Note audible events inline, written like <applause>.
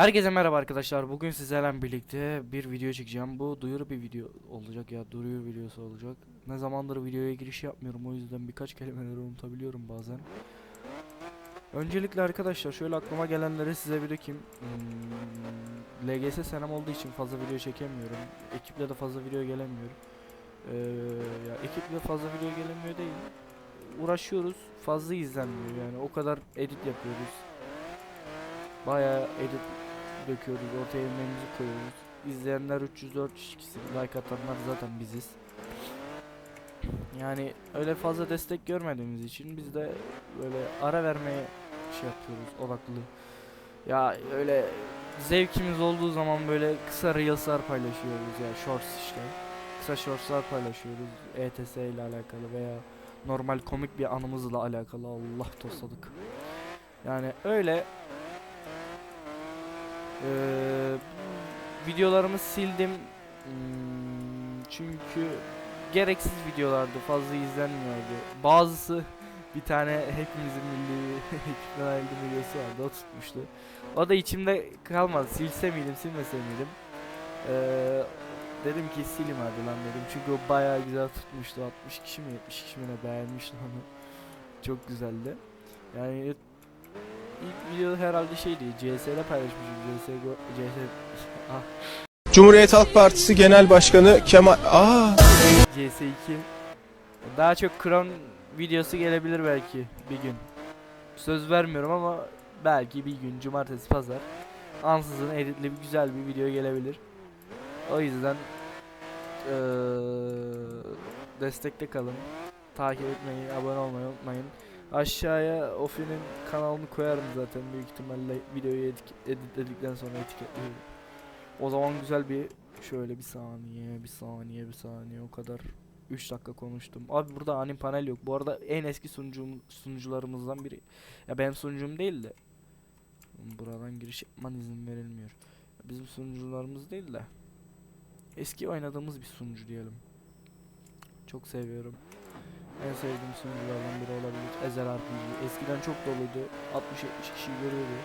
Herkese merhaba arkadaşlar. Bugün sizlerle birlikte bir video çekeceğim. Bu duyuru bir video olacak ya. Duyuru videosu olacak. Ne zamandır videoya giriş yapmıyorum. O yüzden birkaç kelimeleri unutabiliyorum bazen. Öncelikle arkadaşlar şöyle aklıma gelenleri size bir. Hmm, LGS senem olduğu için fazla video çekemiyorum. Ekiple de fazla video gelemiyor. Ee, ya ekiple fazla video gelemiyor değil. Uğraşıyoruz. Fazla izlenmiyor yani. O kadar edit yapıyoruz. Bayağı edit döküyoruz, ortaya emeğimizi koyuyoruz. İzleyenler 304 kişi, like atanlar zaten biziz. Yani öyle fazla destek görmediğimiz için biz de böyle ara vermeye şey yapıyoruz, odaklı. Ya öyle zevkimiz olduğu zaman böyle kısa reels'lar paylaşıyoruz ya shorts işte. Kısa shorts'lar paylaşıyoruz ETS ile alakalı veya normal komik bir anımızla alakalı Allah tosladık. Yani öyle ee, videolarımı sildim. Hmm, çünkü gereksiz videolardı fazla izlenmiyordu. Bazısı <laughs> bir tane hepimizin milli <laughs> ekipten ayrıldı videosu vardı o tutmuştu. O da içimde kalmadı. Silse miydim silmese miydim? Ee, dedim ki silim hadi lan dedim. Çünkü o bayağı güzel tutmuştu. 60 kişi mi 70 kişi mi ne beğenmişti onu. Çok güzeldi. Yani İlk video herhalde şeydi CS'de paylaşmışım CSGO CS <laughs> ah. Cumhuriyet Halk Partisi Genel Başkanı Kemal... Aa! CS2 daha çok Crown videosu gelebilir belki bir gün. Söz vermiyorum ama belki bir gün cumartesi pazar. Ansızın editli bir güzel bir video gelebilir. O yüzden eee destekte kalın. Takip etmeyi abone olmayı unutmayın Aşağıya Ofi'nin kanalını koyarım zaten büyük ihtimalle videoyu edik- editledikten sonra etiketlerim. O zaman güzel bir şöyle bir saniye bir saniye bir saniye o kadar 3 dakika konuştum. Abi burada anim panel yok. Bu arada en eski sunucum, sunucularımızdan biri. Ya benim sunucum değil de. Buradan giriş yapman izin verilmiyor. Bizim sunucularımız değil de. Eski oynadığımız bir sunucu diyelim. Çok seviyorum. En sevdiğim sunuculardan biri olabilir. Ezel RPG. Eskiden çok doluydu. 60-70 kişi görüyordu.